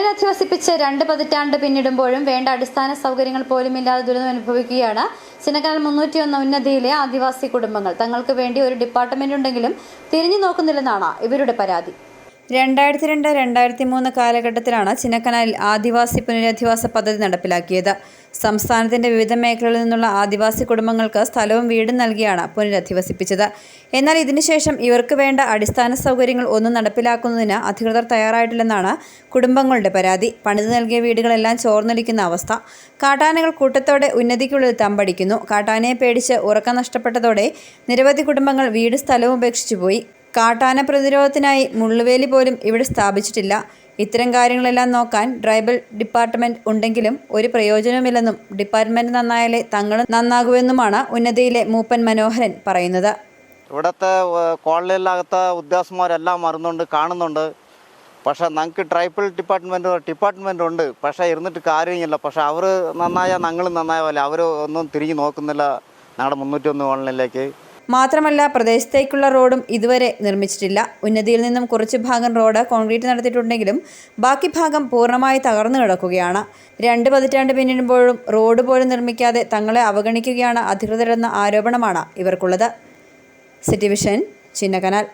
പുനരധിവസിപ്പിച്ച് രണ്ട് പതിറ്റാണ്ട് പിന്നിടുമ്പോഴും വേണ്ട അടിസ്ഥാന സൗകര്യങ്ങൾ പോലും ഇല്ലാതെ ദുരിതം അനുഭവിക്കുകയാണ് ചിന്നക്കനാൽ മുന്നൂറ്റിയൊന്ന് ഉന്നതിയിലെ ആദിവാസി കുടുംബങ്ങൾ. തങ്ങൾക്ക് വേണ്ടി ഒരു ഡിപ്പാർട്ട്മെന്റ് ഉണ്ടെങ്കിലും തിരിഞ്ഞു നോക്കുന്നില്ലെന്നാണ് ഇവരുടെ പരാതി. രണ്ടായിരത്തി രണ്ട് രണ്ടായിരത്തി മൂന്ന് കാലഘട്ടത്തിലാണ് ചിന്നക്കനാലിൽ ആദിവാസി പുനരധിവാസ പദ്ധതി നടപ്പിലാക്കിയത്. സംസ്ഥാനത്തിന്റെ വിവിധ മേഖലകളിൽ നിന്നുള്ള ആദിവാസി കുടുംബങ്ങൾക്ക് സ്ഥലവും വീടും നൽകിയാണ് പുനരധിവസിപ്പിച്ചത്. എന്നാൽ ഇതിനുശേഷം ഇവർക്ക് വേണ്ട അടിസ്ഥാന സൗകര്യങ്ങൾ ഒന്നും നടപ്പിലാക്കുന്നതിന് അധികൃതർ തയ്യാറായിട്ടില്ലെന്നാണ് കുടുംബങ്ങളുടെ പരാതി. പണിത് നൽകിയ വീടുകളെല്ലാം ചോർന്നൊലിക്കുന്ന അവസ്ഥ. കാട്ടാനകൾ കൂട്ടത്തോടെ ഉന്നതിക്കുള്ളിൽ തമ്പടിക്കുന്നു. കാട്ടാനയെ പേടിച്ച് ഉറക്കം നഷ്ടപ്പെട്ടതോടെ നിരവധി കുടുംബങ്ങൾ വീട് സ്ഥലവും ഉപേക്ഷിച്ചു പോയി കാട്ടാന പ്രതിരോധത്തിനായി മുള്ളുവേലി പോലും ഇവിടെ സ്ഥാപിച്ചിട്ടില്ല. ഇത്തരം കാര്യങ്ങളെല്ലാം നോക്കാൻ ട്രൈബൽ ഡിപ്പാർട്ട്മെന്റ് ഉണ്ടെങ്കിലും ഒരു പ്രയോജനവുമില്ലെന്നും ഡിപ്പാർട്ട്മെന്റ് നന്നായാലേ തങ്ങളും നന്നാകുമെന്നുമാണ് ഉന്നതിയിലെ മൂപ്പൻ മനോഹരൻ പറയുന്നത്. ഇവിടുത്തെ കോളനിയിലകത്തെ ഉദ്യോഗസ്ഥന്മാരെല്ലാം മറന്നുണ്ട് കാണുന്നുണ്ട്. പക്ഷേ ഞങ്ങൾക്ക് ട്രൈബൽ ഡിപ്പാർട്ട്മെന്റ് ഡിപ്പാർട്ട്മെന്റ് ഉണ്ട്. പക്ഷേ ഇരുന്നിട്ട് കാര്യമില്ല. പക്ഷേ അവർ നന്നായാൽ ഞങ്ങളും പോലെ അവർ ഒന്നും തിരിഞ്ഞ് നോക്കുന്നില്ല. ഞങ്ങളുടെ മുന്നൂറ്റൊന്ന് കോളനിയിലേക്ക്. മാത്രമല്ല പ്രദേശത്തേക്കുള്ള റോഡും ഇതുവരെ നിർമ്മിച്ചിട്ടില്ല. ഉന്നതിയിൽ നിന്നും കുറച്ച് ഭാഗം റോഡ് കോൺക്രീറ്റ് നടത്തിയിട്ടുണ്ടെങ്കിലും ബാക്കി ഭാഗം പൂർണമായി തകർന്നു കിടക്കുകയാണ്. രണ്ട് പതിറ്റാണ്ട് പിന്നിടുമ്പോഴും റോഡ് പോലും നിർമ്മിക്കാതെ തങ്ങളെ അവഗണിക്കുകയാണ് അധികൃതരെന്ന ആരോപണമാണ് ഇവർക്കുള്ളത്. City vision Chinnakanal